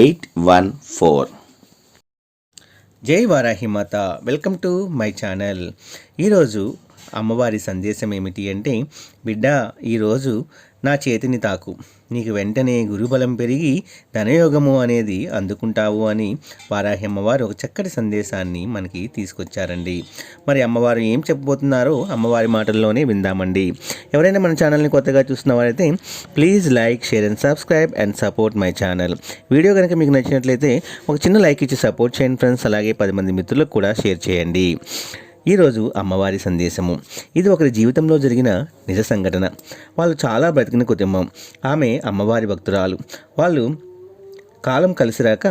eight one four జై Varahi Mata welcome to my channel. ఈరోజు అమ్మవారి సందేశం ఏమిటి అంటే బిడ్డ ఈరోజు నా చేతిని తాకు. నీకు వెంటనే గురుబలం పెరిగి ధనయోగము అనేది అందుకుంటావు అని వారాహి అమ్మవారు ఒక చక్కటి సందేశాన్ని మనకి తీసుకొచ్చారండి. మరి అమ్మవారు ఏం చెప్పబోతున్నారో అమ్మవారి మాటల్లోనే విందామండి. ఎవరైనా మన ఛానల్ని కొత్తగా చూస్తున్న వారైతే please like share and subscribe and support my channel. Video కనుక మీకు నచ్చినట్లయితే ఒక చిన్న లైక్ ఇచ్చి సపోర్ట్ చేయండి ఫ్రెండ్స్. అలాగే పది మంది మిత్రులకు కూడా షేర్ చేయండి. ఈరోజు అమ్మవారి సందేశము. ఇది ఒకరి జీవితంలో జరిగిన నిజ సంఘటన. వాళ్ళు చాలా బ్రతికిన కుటుంబం. ఆమె అమ్మవారి భక్తురాలు. వాళ్ళు కాలం కలిసిరాక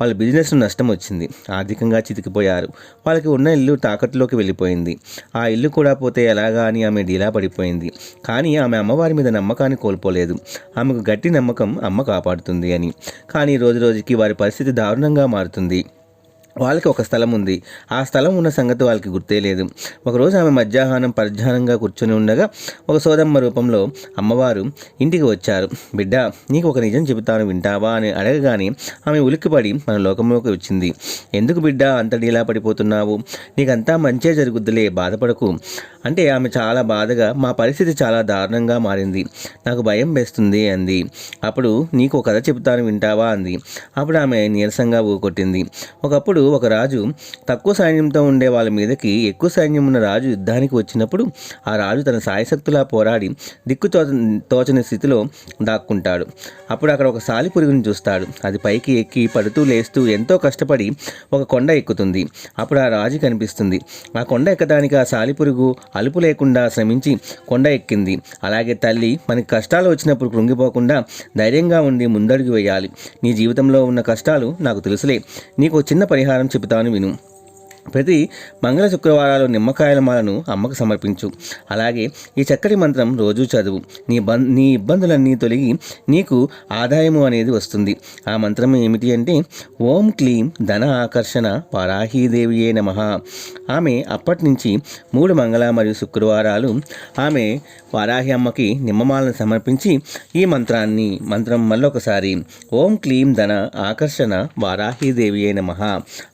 వాళ్ళ బిజినెస్ నష్టం వచ్చింది. ఆర్థికంగా చితికిపోయారు. వాళ్ళకి ఉన్న ఇల్లు తాకట్టులోకి వెళ్ళిపోయింది. ఆ ఇల్లు కూడా పోతే ఎలాగా అని ఆమె డీలా పడిపోయింది. కానీ ఆమె అమ్మవారి మీద నమ్మకాన్ని కోల్పోలేదు. ఆమెకు గట్టి నమ్మకం అమ్మ కాపాడుతుంది అని. కానీ రోజు రోజుకి వారి పరిస్థితి దారుణంగా మారుతుంది. వాళ్ళకి ఒక స్థలం ఉంది. ఆ స్థలం ఉన్న సంగతి వాళ్ళకి గుర్తే లేదు. ఒకరోజు ఆమె మధ్యాహ్నం పరధ్యానంగా కూర్చొని ఉండగా ఒక సోదమ్మ రూపంలో అమ్మవారు ఇంటికి వచ్చారు. బిడ్డ నీకు ఒక నిజం చెబుతాను వింటావా? అని అడగగానే ఆమె ఉలిక్కిపడి మన లోకంలోకి వచ్చింది. ఎందుకు బిడ్డ అంతటి ఇలా పడిపోతున్నావు నీకంతా మంచే జరుగుద్దులే బాధపడకు. అంటే ఆమె చాలా బాధగా మా పరిస్థితి చాలా దారుణంగా మారింది. నాకు భయం వేస్తుంది అంది. అప్పుడు నీకు ఒక కథ చెబుతాను వింటావా? అంది. అప్పుడు ఆమె నీరసంగా ఊకొట్టింది. ఒకప్పుడు ఒక రాజు తక్కువ సైన్యంతో ఉండే వాళ్ళ మీదకి ఎక్కువ సైన్యం ఉన్న రాజు యుద్ధానికి వచ్చినప్పుడు ఆ రాజు తన సాయశక్తులా పోరాడి దిక్కు తోచని స్థితిలో దాక్కుంటాడు. అప్పుడు అక్కడ ఒక సాలిపురుగుని చూస్తాడు. అది పైకి ఎక్కి పడుతూ లేస్తూ ఎంతో కష్టపడి ఒక కొండ ఎక్కుతుంది. అప్పుడు ఆ రాజు కనిపిస్తుంది. ఆ కొండ ఎక్కడానికి ఆ సాలిపురుగు అలుపు లేకుండా శ్రమించి కొండ ఎక్కింది. అలాగే తల్లి మనకి కష్టాలు వచ్చినప్పుడు కృంగిపోకుండా ధైర్యంగా ఉండి ముందడుగు వేయాలి. నీ జీవితంలో ఉన్న కష్టాలు నాకు తెలుసులే. నీకు ఒక చిన్న పరిహారం చెబుతాను విను. ప్రతి మంగళ శుక్రవారాలు నిమ్మకాయల మాలను అమ్మకు సమర్పించు. అలాగే ఈ చక్కటి మంత్రం రోజు చదువు. నీ బం నీ ఇబ్బందులన్నీ తొలగి నీకు ఆదాయము అనేది వస్తుంది. ఆ మంత్రం ఏమిటి అంటే ఓం క్లీం ధన ఆకర్షణ వారాహీదేవియే నమ. ఆమె అప్పటి నుంచి మూడు మంగళ మరియు శుక్రవారాలు ఆమె వారాహి అమ్మకి నిమ్మమాలను సమర్పించి ఈ మంత్రాన్ని మంత్రం మళ్ళొకసారి ఓం క్లీం ధన ఆకర్షణ వారాహీదేవియే నమ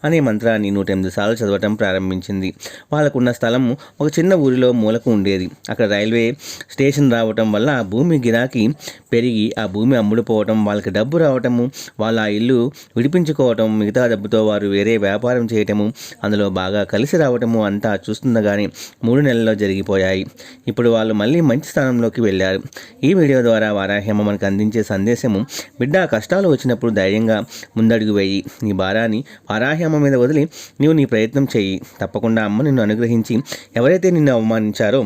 అనే మంత్రాన్ని నూట ఎనిమిది సార్లు చదవటం ప్రారంభించింది. వాళ్ళకున్న స్థలం ఒక చిన్న ఊరిలో మూలకు ఉండేది. అక్కడ రైల్వే స్టేషన్ రావటం వల్ల ఆ భూమి గిరాకీ పెరిగి ఆ భూమి అమ్ముడుపోవటం వాళ్ళకి డబ్బు రావటము వాళ్ళ ఆ ఇల్లు విడిపించుకోవటం మిగతా డబ్బుతో వారు వేరే వ్యాపారం చేయటము అందులో బాగా కలిసి రావటము అంతా చూస్తుండగానే మూడు నెలల్లో జరిగిపోయాయి. ఇప్పుడు వాళ్ళు మళ్ళీ మంచి స్థానంలోకి వెళ్ళారు. ఈ వీడియో ద్వారా వారాహ్యమ మనకు అందించే సందేశము బిడ్డ కష్టాలు వచ్చినప్పుడు ధైర్యంగా ముందడుగు వేయి. నీ భారాన్ని వారాహ్యమ మీద వదిలి నీవు నీ ప్రయత్నం చేయి. తప్పకుండా అమ్మ నిన్ను అనుగ్రహించి ఎవరైతే నిన్ను అవమానించారో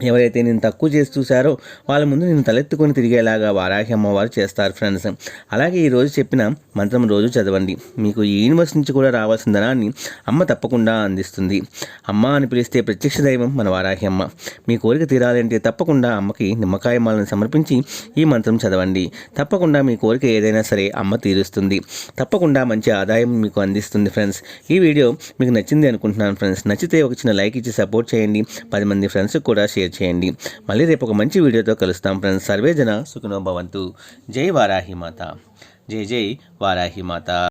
ఎవరైతే నేను తక్కువ చేసి చూశారో వాళ్ళ ముందు నేను తలెత్తుకొని తిరిగేలాగా వారాహి అమ్మవారు చేస్తారు ఫ్రెండ్స్ అలాగే ఈరోజు చెప్పిన మంత్రం రోజు చదవండి. మీకు ఈ యూనివర్స్ నుంచి కూడా రావాల్సిన ధనాన్ని అమ్మ తప్పకుండా అందిస్తుంది. అమ్మ అని పిలిస్తే ప్రత్యక్ష దైవం మన వారాహి అమ్మ. మీ కోరిక తీరాలంటే తప్పకుండా అమ్మకి నిమ్మకాయ మాలను సమర్పించి ఈ మంత్రం చదవండి. తప్పకుండా మీ కోరిక ఏదైనా సరే అమ్మ తీరుస్తుంది. తప్పకుండా మంచి ఆదాయం మీకు అందిస్తుంది ఫ్రెండ్స్ ఈ వీడియో మీకు నచ్చింది అనుకుంటున్నాను ఫ్రెండ్స్ నచ్చితే ఒక చిన్న లైక్ ఇచ్చి సపోర్ట్ చేయండి. పది మంది ఫ్రెండ్స్కి కూడా షేర్ చేయండి. మళ్ళీ రేపు ఒక మంచి వీడియోతో కలుస్తాం ఫ్రెండ్స్. సర్వేజన జన భవంతు. జై వారాహి మాత. జై జై వారాహి మాత.